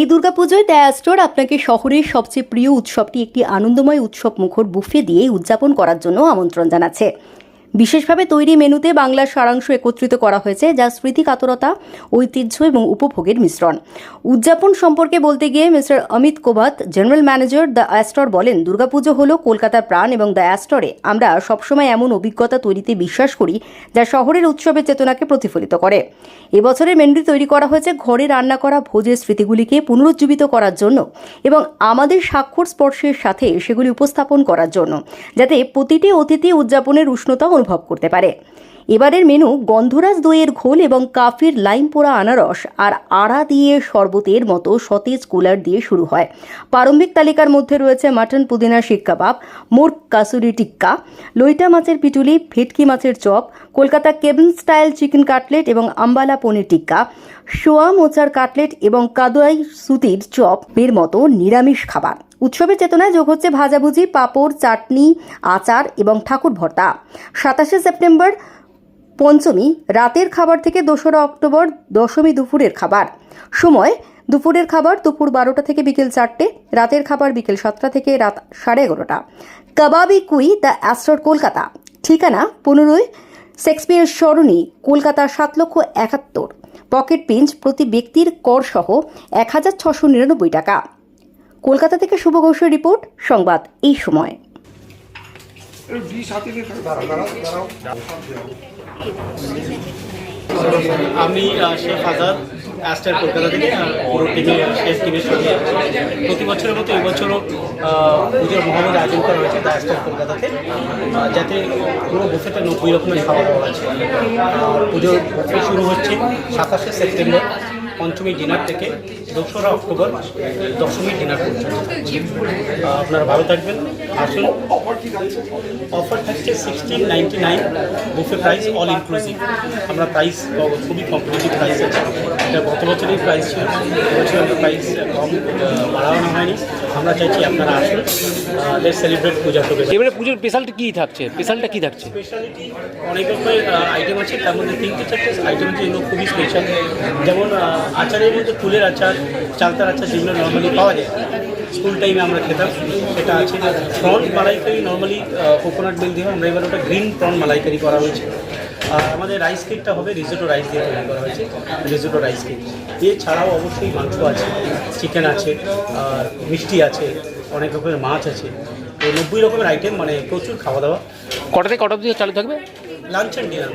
এই দুর্গাপুজোয় the store আপনাকে শহরের সবচেয়ে প্রিয় উৎসবটি একটি আনন্দময় উৎসব মুখর বুফে দিয়ে উদযাপন করার জন্য আমন্ত্রণ জানাচ্ছে। বিশেষভাবে তৈরি মেনুতে বাংলার সারাংশ একত্রিত করা হয়েছে, যা স্মৃতিকাতরতা ঐতিহ্য এবং উপভোগের মিশ্রণ। উদযাপন সম্পর্কে বলতে গিয়ে mister Amit Kovat general manager the Astor বলেন, দুর্গাপুজো হলো কলকাতার প্রাণ এবং দ্য অ্যাস্টরে আমরা সবসময় এমন অভিজ্ঞতা তৈরিতে বিশ্বাস করি, যা শহরের উৎসবের চেতনাকে প্রতিফলিত করে। এবছরের মেনুটি তৈরি করা হয়েছে ঘরে রান্না করা ভোজের স্মৃতিগুলিকে পুনরুজ্জীবিত করার জন্য এবং আমাদের স্বাক্ষর স্পর্শের সাথে সেগুলি উপস্থাপন করার জন্য, যাতে প্রতিটি অতিথি উদযাপনের উষ্ণতা অনুভব করতে পারে। এবারের মেনু গন্ধরাজ দইয়ের ঘোল এবং কাফির লাইম পোড়া আনারস আর আড়া দিয়ে শরবতের মতো সতেজ কুলার দিয়ে শুরু হয়। প্রারম্ভিক তালিকার মধ্যে রয়েছে মাটন পুদিনা শিক কাবাব, মুর্গ কাসুরি টিক্কা, লইটা মাছের পিটুলি, ভেটকি মাছের chop, Kolkata cabin style chicken cutlet এবং আম্বালা পনির টিক্কা, সোয়া মোচার কাটলেট এবং কাদুয়াই সুতির চপ এর মতো নিরামিষ খাবার। উৎসবের চেতনায় যোগ হচ্ছে ভাজাভুজি, পাঁপড়, চাটনি, আচার এবং ঠাকুর ভর্তা। সাতাশে সেপ্টেম্বর পঞ্চমী, রাতের খাবার থেকে দোসরা অক্টোবর, দশমী দুপুরের খাবার। সময়, দুপুরের খাবার দুপুর বারোটা থেকে বিকেল চারটে, রাতের খাবার বিকেল সাতটা থেকে রাত সাড়ে এগারোটা। কাবাবি কুই, দ্য অ্যাস্টর কলকাতা। ঠিকানা, পনেরোই শেক্সপিয়ার সরণি কলকাতা সাত লক্ষ একাত্তর। পকেট পিঞ্চ প্রতি ব্যক্তির কর সহ এক হাজার ছশো নিরানব্বই টাকা। কলকাতা থেকে শুভ ঘোষের রিপোর্ট, সংবাদ এই সময়। আমি শেখ আজাদ অ্যাস্টার কলকাতা থেকে পুরো টিমে শেষ টিমের সঙ্গে প্রতি বছরের মতো এবছরও পুজোর মহামের আয়োজন করা হয়েছে দ্য অ্যাস্টার কলকাতাতে যাতে পুরো বুফেতে নব্বই রকমের খাবার পাওয়া আছে। পুজোর শুরু হচ্ছে সাতাশে সেপ্টেম্বর, পঞ্চমী ডিনার থেকে দোসরা অক্টোবর দশমী ডিনার পর্যন্ত আপনারা ভালো থাকবেন আসুন। অফার থাকছে sixteen ninety nine buffet price all inclusive আমরা প্রাইস খুবই কম্পিটিটিভ প্রাইস আছে। এটা গত বছরেই প্রাইস ছিল এবছর প্রাইস কম বাড়ানো হয়নি। আমরা চাইছি আপনারা আসুন লেট সেলিব্রেট পূজা হবে এবারে পুজোর স্পেশালটা কী থাকছে? স্পেশালটা কী থাকছে? স্পেশালিটি অনেক রকমের আইটেম আছে। তার মধ্যে তিনটে চারটে আইটেম খুবই স্পেশাল যেমন আচারের মধ্যে ফুলের আচার চালতার আচ্ছা যেগুলো নর্মালি পাওয়া যায়। স্কুল টাইমে আমরা খেতাম সেটা আছে prawn malaikari normally coconut milk দিয়ে আমরা এবার ওটা গ্রিন প্রন মালাইকারি করা হয়েছে। আর আমাদের রাইস কেকটা হবে রিজোটো রাইস দিয়ে তৈরি করা হয়েছে রিজোটো রাইস কেক এছাড়াও অবশ্যই মাংস আছে চিকেন আছে আর মিষ্টি আছে অনেক রকমের মাছ আছে। তো নব্বই রকমের আইটেম মানে প্রচুর খাওয়া দাওয়া কটা থেকে কটা অবধি চালু থাকবে? লাঞ্চ অ্যান্ড ডিনার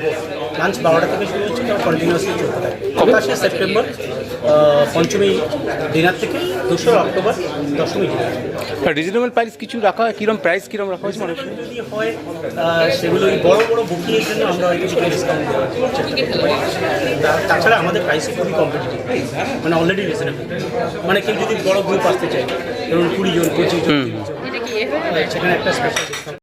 লাঞ্চ বারোটা থেকে শুরু হচ্ছে কন্টিনিউসলি চলতে থাকে। সেপ্টেম্বর পঞ্চমী ডিনার থেকে দোসরা October Dashami dinner reasonable price কিছু রাখা হয়? কীরকম প্রাইস কীরকম রাখা হয়েছে মানুষ যদি হয় সেগুলো ওই বড় বড় বুকিংয়ের জন্য আমরা কিছু ডিসকাউন্ট দেওয়ার চেষ্টা করতে তাছাড়া আমাদের প্রাইসই খুবই কম্পিটিটিভ মানে অলরেডি রিজনেবল মানে কেউ যদি বড় গ্রুপ আসতে চায় ধরুন কুড়ি জন পঁচিশ জন সেখানে একটা স্পেশাল